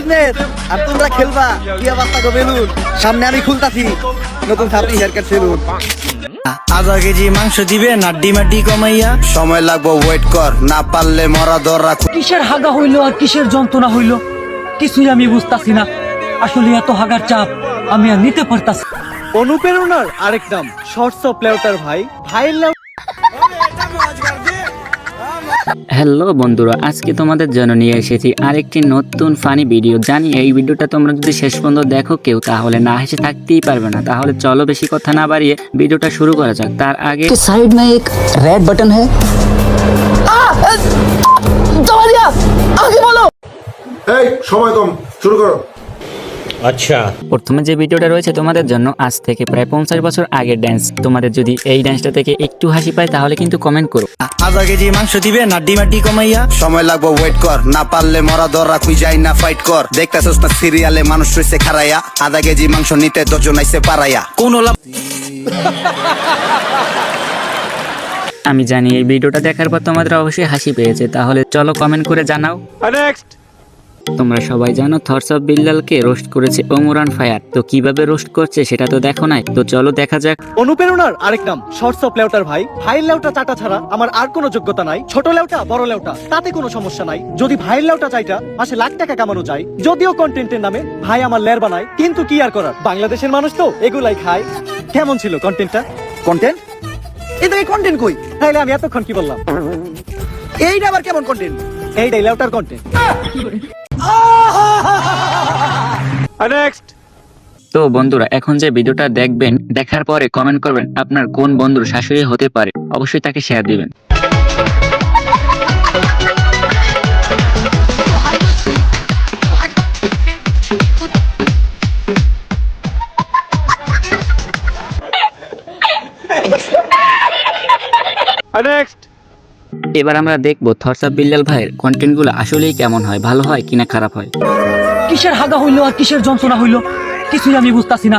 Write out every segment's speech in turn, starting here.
Business আর তোমরা খেলবা। টিয়া বাস্তা গো বেলুন। সামনে আমি খুলতাছি। নতুন ছাত্রী হেয়ার কাট সেলুন আধা কেজি মাংস দিবে নাড্ডি মাড্ডি কমাইয়া। সময় লাগবো ওয়েট কর। না পারলে মরা দররা কিসের হাগা হইল আর কিসের যন্ত্রণা হইল? কিছুই আমি বুঝতাছি না। আসলে এত হাগার চাপ আমি আর নিতে পারতাছি অনুপ্রেরণার আরেক নাম শর্টস অফ লেউটার ভাই। ভাইয়ের লেউ হ্যালো বন্ধুরা আজকে তোমাদের জন্য নিয়ে এসেছি আরেকটি নতুন ফানি ভিডিও জানি এই ভিডিওটা তোমরা যদি শেষ পর্যন্ত দেখো কেউ তাহলে না হেসে থাকতেই পারবে না। তাহলে চলো বেশি কথা না বাড়িয়ে ভিডিওটা শুরু করা যাক। তার আগে সাইড মে এক রেড বাটন হ্যাঁ দবা দিয়া আগে বলো! এই সময় কম। শুরু করো। প্রথমে যে ভিডিওটা রয়েছে তোমাদের জন্য আজ থেকে প্রায় পঞ্চাশ বছর আগের ড্যান্স তোমাদের যদি এই ড্যান্সটা থেকে একটু হাসি পায় তাহলে কিন্তু কমেন্ট করো। আধা কেজি মাংস দিবে মাড্ডি কমাইয়া সময় লাগবো ওয়েট কর। না পারলে মরা খুই যাই না ফাইট কর। দেখতেছস না সিরিয়ালে মানুষ রয়েছে খারাইয়া আধা কেজি মাংস নিতে দশজন আইসে পারাইয়া। কোন লাভ আমি জানি এই ভিডিওটা দেখার পর তোমাদের অবশ্যই হাসি পেয়েছে তাহলে চলো কমেন্ট করে জানাও। তোমরা সবাই জানো থটস অফ বিল্লালকে রোস্ট করেছে ওমরান ফায়ার। তো কীভাবে রোস্ট করছে সেটা তো দেখো নাই। তো চলো দেখা যাক। অনুপ্রেরণার আরেক নাম শর্টস অফ লেউটার ভাই। ভাইয়ের লেউটা চাটা ছাড়া আমার আর কোনো যোগ্যতা নাই। ছোট লেউটা বড় লেউটা তাতে কোনো সমস্যা নাই। যদি ভাইয়ের লেউটা চাইটা মাসে লাখ টাকা কামানো যায়। যদিও কন্টেন্টের নামে ভাই আমার লের বানায় কিন্তু কি আর করার? বাংলাদেশের মানুষ তো এগুলাই খায়। কেমন ছিল কন্টেন্টটা কন্টেন্ট এটা কন্টেন্ট কই? তাইলে আমি এতক্ষণ কি বললাম? এইটা আবার কেমন কন্টেন্ট এইটাই লেউটার কন্টেন্ট তো বন্ধুরা, এখন যে ভিডিওটা দেখবেন, দেখার পরে কমেন্ট করবেন আপনার কোন বন্ধুর শাশুড়ি হতে পারে। অবশ্যই তাকে শেয়ার দিবেন। এবার আমরা দেখব থরসা বিল্লাল ভাইয়ের কন্টেন্টগুলো আসলেই কেমন হয় ভালো হয় কিনা খারাপ হয়। কিসের হাগা হইল আর কিসের যন্ত্রণা হইল? কিছুই আমি বুঝতাছি না।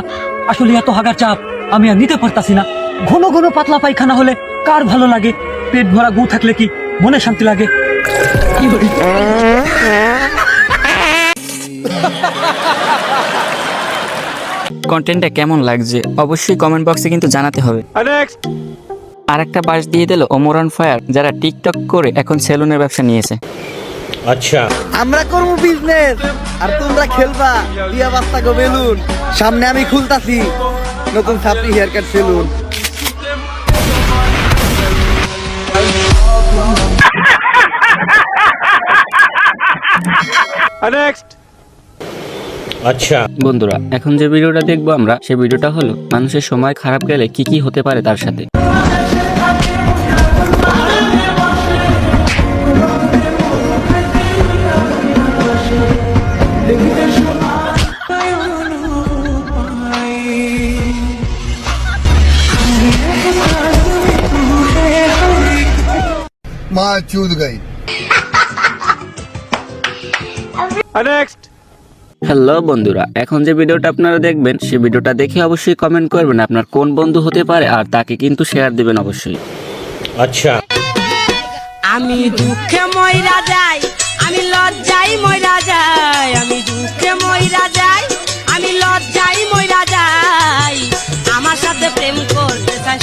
আসলে এত হাগার চাপ আমি আর নিতে পারতাছি না। ঘন ঘন পাতলা পায়খানা হলে কার ভালো লাগে? পেট ভরা গু থাকলে কি মনে শান্তি লাগে? কি বলি? কন্টেন্টটা কেমন লাগছে? অবশ্যই কমেন্ট বক্সে কিন্তু জানাতে হবে। আর একটা বাস দিয়ে দিল ওমরান ফায়ার যারা টিকটক করে এখন সেলুনের ব্যবসা নিয়েছে। আচ্ছা। আমরা করব বিজনেস আর তোমরা খেলবা টিয়া বাস্তা গো বেলুন। সামনে আমি খুলতাছি নতুন ছাত্রী হেয়ার কাট সেলুন বন্ধুরা এখন যে ভিডিওটা দেখব আমরা সেই ভিডিওটা হলো মানুষের সময় খারাপ গেলে কি কি হতে পারে তার সাথে। মা চুদ গাই হ্যালো বন্ধুরা। এখন যে ভিডিওটা আপনারা দেখবেন সেই ভিডিওটা দেখে অবশ্যই কমেন্ট করবেন আপনার কোন বন্ধু হতে পারে আর তাকে কিন্তু শেয়ার দিবেন অবশ্যই। আচ্ছা। আমি দুঃখে ময়রা যাই আমি লজ্জাই ময়রা যাই আমি দুঃখে ময়রা যাই আমি লজ্জাই ময়রা যাই। আমার সাথে প্রেম করতে চাই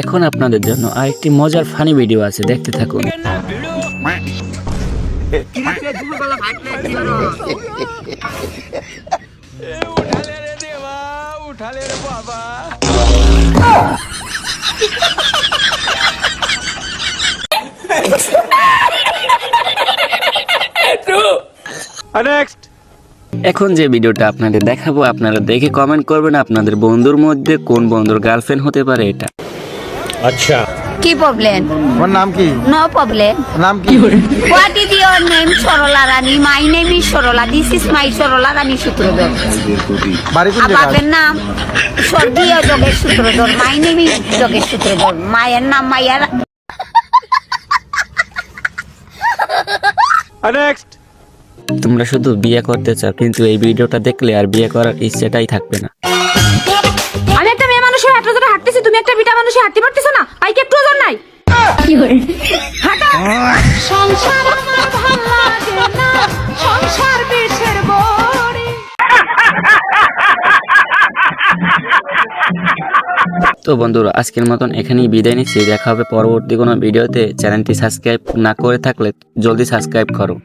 এখন আপনাদের জন্য আরেকটি মজার ফানি ভিডিও আছে দেখতে থাকুন। এখন যে ভিডিওটা আপনাদের দেখাবো আপনারা দেখে কমেন্ট করবেন আপনাদের বন্ধুর মধ্যে কোন বন্ধুর গার্লফ্রেন্ড হতে পারে এটা। আচ্ছা। কি প্রবলেম তোমার নাম কি? নো প্রবলেম নাম কি? What is your name Sarala Rani my name is Sarala this is my Sarala Rani Sutradhar বাড়ি কোন আর বাপের নাম স্বর্গীয় Jogesh Sutradhar my name is Jogesh Sutradhar মায়ের নাম মাইয়ার তোমরা শুধু বিয়ে করতে চাও কিন্তু এই ভিডিওটা দেখলে আর বিয়ে করার ইচ্ছেটাই থাকবে না। আমি একটা মেয়ে মানুষের হাঁটতে ধরে হাঁটতেছি তুমি একটা বিটা মানুষের হাঁটতে পারতেছো না? পাইকে একটু ওজন নাই? কি করে হাঁটা। সংসার আমার ভালো লাগে না সংসার বিষের বড়ি। তো বন্ধুরা আজকের মতন এখানেই বিদায় নিচ্ছি। দেখা হবে পরবর্তী কোনো ভিডিওতে। চ্যানেলটি সাবস্ক্রাইব না করে থাকলে জলদি সাবস্ক্রাইব করো।